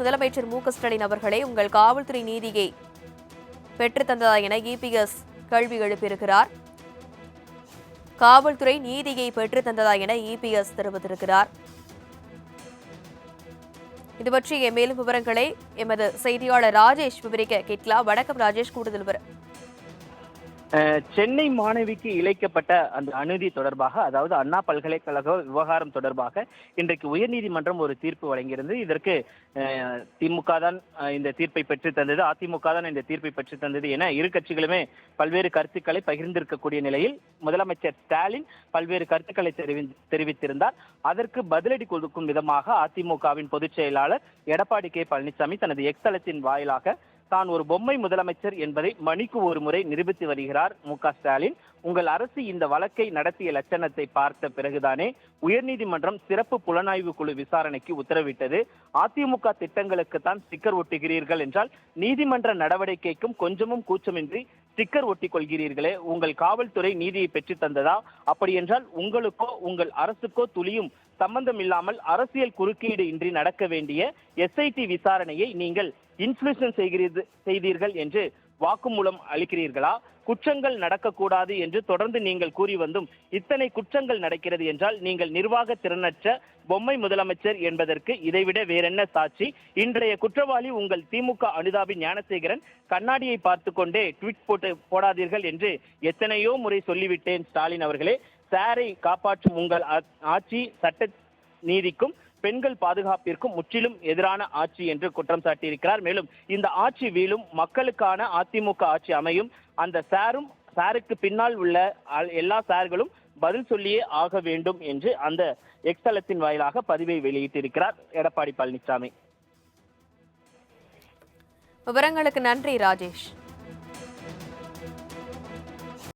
முதலமைச்சர் மு ஸ்டாலின் அவர்களே உங்கள் காவல்துறை நீதியை பெற்றுத்தந்ததா என இபிஎஸ் கேள்வி எழுப்பியிருக்கிறார். காவல்துறை நீதியை பெற்றுத்தந்ததா என இபிஎஸ் தெரிவித்திருக்கிறார். இது பற்றிய மேலும் விவரங்களை எமது செய்தியாளர் ராஜேஷ் விவரிக்க கேட்கலாம். வணக்கம் ராஜேஷ் கூடுதல் விவரம். சென்னை மாணவிக்கு இழைக்கப்பட்ட அந்த அநீதி தொடர்பாக அதாவது அண்ணா பல்கலைக்கழக விவகாரம் தொடர்பாக இன்றைக்கு உயர்நீதிமன்றம் ஒரு தீர்ப்பு வழங்கியிருந்தது. இதற்கு திமுக தான் இந்த தீர்ப்பை பெற்று தந்தது. அதிமுக தான் இந்த தீர்ப்பை பெற்று தந்தது என இரு கட்சிகளுமே பல்வேறு கருத்துக்களை பகிர்ந்திருக்கக்கூடிய நிலையில் முதலமைச்சர் ஸ்டாலின் பல்வேறு கருத்துக்களை தெரிவித்திருந்தார். அதற்கு பதிலடி கொடுக்கும் விதமாக அதிமுகவின் பொதுச் செயலாளர் எடப்பாடி கே பழனிசாமி தனது எக்ஸலத்தின் வாயிலாக தான் ஒரு பொம்மை முதலமைச்சர் என்பதை மணிக்கு ஒரு முறை நிரூபித்து வருகிறார் மு க ஸ்டாலின். உங்கள் அரசு இந்த வழக்கை நடத்திய லட்சணத்தை பார்த்த பிறகுதானே உயர்நீதிமன்றம் சிறப்பு புலனாய்வு குழு விசாரணைக்கு உத்தரவிட்டது. அதிமுக திட்டங்களுக்கு தான் ஸ்டிக்கர் ஒட்டுகிறீர்கள் என்றால் நீதிமன்ற நடவடிக்கைக்கும் கொஞ்சமும் கூச்சமின்றி ஸ்டிக்கர் ஒட்டிக் கொள்கிறீர்களே உங்கள் காவல்துறை நீதியை பெற்று தந்ததா? அப்படி என்றால் உங்களுக்கோ உங்கள் அரசுக்கோ துளியும் சம்பந்தம் இல்லாமல் அரசியல் குறுக்கீடு இன்றி நடக்க வேண்டிய எஸ்ஐடி விசாரணையை நீங்கள் இன்ஃபுளுஷன் செய்கிறீர்கள் செய்தீர்கள் என்று வாக்குமூலம் அளிக்கிறீர்களா? குற்றங்கள் நடக்கக்கூடாது என்று தொடர்ந்து நீங்கள் கூறி வந்தும் இத்தனை குற்றங்கள் நடக்கிறது என்றால் நீங்கள் நிர்வாக திறனற்ற பொம்மை முதலமைச்சர் என்பதற்கு இதைவிட வேறென்ன சாட்சி? இன்றைய குற்றவாளி உங்கள் திமுக அனுதாபி ஞானசேகரன் கண்ணாடியை பார்த்து கொண்டே ட்வீட் போட்டு போடாதீர்கள் என்று எத்தனையோ முறை சொல்லிவிட்டேன் ஸ்டாலின் அவர்களே. சாரை காப்பாற்றும் உங்கள் ஆட்சி சட்ட நீதிக்கும் பெண்கள் பாதுகாப்பிற்கும் முற்றிலும் எதிரான ஆட்சி என்று குற்றம் சாட்டியிருக்கிறார். மேலும் இந்த ஆட்சி வீழும் மக்களுக்கான அதிமுக ஆட்சி அமையும். அந்த சாரும் சாருக்கு பின்னால் உள்ள எல்லா சார்களும் பதில் சொல்லியே ஆக வேண்டும் என்று அந்த எக்ஸ்தலத்தின் வாயிலாக பதிவை வெளியிட்டிருக்கிறார் எடப்பாடி பழனிசாமி. விவரங்களுக்கு நன்றி ராஜேஷ்.